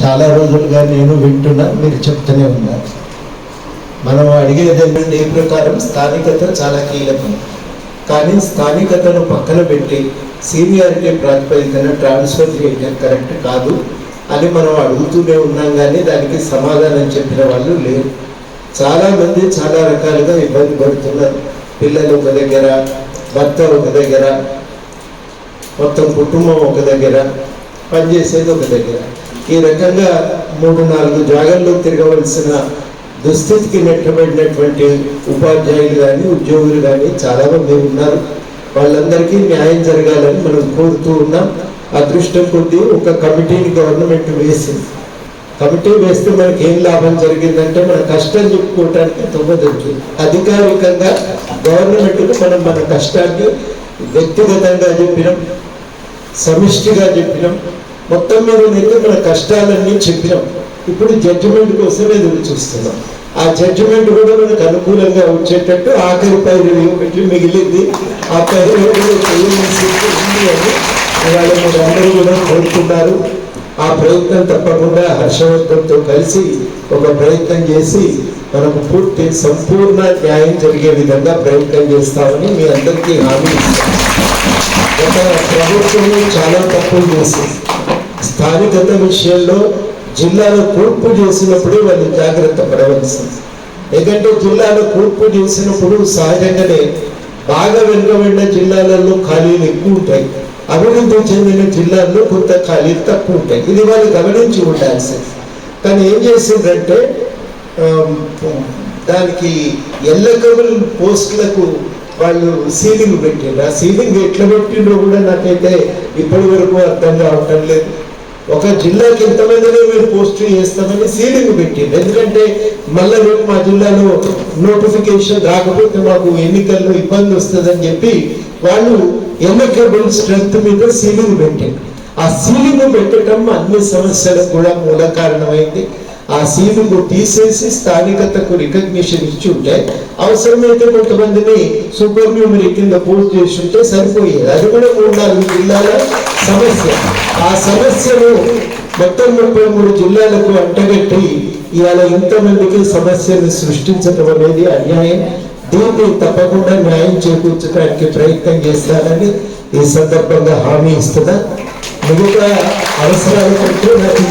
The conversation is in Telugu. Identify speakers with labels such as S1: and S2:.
S1: చాలా రోజులుగా నేను వింటున్నా మీరు చెప్తూనే ఉన్నారు. మనం అడిగేది ఏంటంటే ఈ ప్రకారం స్థానికత చాలా కీలకం. కానీ స్థానికతను పక్కన పెట్టి సీనియారిటీ ప్రాతిపదికన ట్రాన్స్ఫర్ చేయడం కరెక్ట్ కాదు అని మనం అడుగుతూనే ఉన్నాం కానీ దానికి సమాధానం చెప్పిన వాళ్ళు లేరు. చాలామంది చాలా రకాలుగా ఇబ్బంది పడుతున్నారు. పిల్లలు ఒక దగ్గర భర్త ఒక దగ్గర మొత్తం కుటుంబం ఒక దగ్గర పనిచేసేది ఒక దగ్గర. ఈ రకంగా మూడు నాలుగు జాగాల్లో తిరగవలసిన దుస్థితికి నెట్టబడినటువంటి ఉపాధ్యాయులు కానీ ఉద్యోగులు కానీ చాలామంది ఉన్నారు. వాళ్ళందరికీ న్యాయం జరగాలని మనం కోరుతూ ఉన్నాం. అదృష్టం కొద్దీ ఒక కమిటీని గవర్నమెంట్ వేసింది. కమిటీ వేస్తే మనకి ఏం లాభం జరిగిందంటే మన కష్టం చెప్పుకోవటానికి తొమ్మ దొరికింది. అధికారికంగా గవర్నమెంట్కు మనం మన కష్టాన్ని వ్యక్తిగతంగా చెప్పినాం సమిష్టిగా చెప్పినాం. మొత్తం మీద అయితే మన కష్టాలన్నీ చెప్పినాం. ఇప్పుడు జడ్జిమెంట్ కోసం ఎదురు చూస్తున్నాం. ఆ జడ్జిమెంట్ కూడా మనకు అనుకూలంగా వచ్చేటట్టు ఆఖరి పై పెట్టి మిగిలింది? ఆ పై ఉంది అని ఇవాళ మీరు అందరూ కూడా ఆ ప్రయత్నం తప్పకుండా హర్షవర్ధన్తో కలిసి ఒక ప్రయత్నం చేసి మనకు పూర్తి సంపూర్ణ న్యాయం జరిగే విధంగా ప్రయత్నం చేస్తామని మీ అందరికీ హామీ ఇస్తాం. గత ప్రభుత్వం చాలా తప్పులు చేసింది. స్థానికత విషయంలో జిల్లాలో కూర్పు చేసినప్పుడే వాళ్ళు జాగ్రత్త పడవలసింది. ఎందుకంటే జిల్లాలో కూర్పు చేసినప్పుడు సహజంగానే బాగా వెనుకబడిన జిల్లాలలో ఖాళీలు ఎక్కువ ఉంటాయి. అభివృద్ధి చెందిన జిల్లాల్లో కొంత ఖాళీలు తక్కువ ఉంటాయి. ఇది వాళ్ళు గమనించి ఉండాల్సింది. కానీ ఏం చేసిందంటే దానికి ఎల్లకబుల్ పోస్టులకు వాళ్ళు సీలింగ్ పెట్టిండ్రు. ఆ సీలింగ్ ఎట్లా పెట్టిండ్రో కూడా నాకైతే ఇప్పటి వరకు అర్థం కావటం లేదు. ఒక జిల్లాకి ఎంతమందినే మీరు పోస్ట్ చేస్తామని సీలింగ్ పెట్టింది. ఎందుకంటే మళ్ళీ రేపు మా జిల్లాలో నోటిఫికేషన్ రాకపోతే మాకు ఎన్నికల్లో ఇబ్బంది వస్తుందని చెప్పి వాళ్ళు ఎన్నికబుల్ స్ట్రెంత్ మీద సీలింగ్ పెట్టింది ఆ సీలింగ్ పెట్టడం అన్ని సమస్యలకు కూడా మూల కారణమైంది. ఆ సీలింగ్ తీసేసి స్థానికతకు రికగ్నిషన్ ఇచ్చి ఉంటే అవసరమైతే కొంతమందిని సూపర్ న్యూమరీ కింద పోస్ట్ చేసి ఉంటే సరిపోయేది. అది కూడా మూడు నాలుగు జిల్లాల సమస్య. ఆ సమస్యను మొత్తం ముప్పై మూడు జిల్లాలకు అంటగట్టి ఇవాళ ఇంతమందికి సమస్యను సృష్టించడం అనేది అన్యాయం. దీన్ని తప్పకుండా న్యాయం చేకూర్చడానికి ప్రయత్నం చేస్తానని ఈ సందర్భంగా హామీ ఇస్తున్నా. మిగతా అవసరాల కంటే నాకు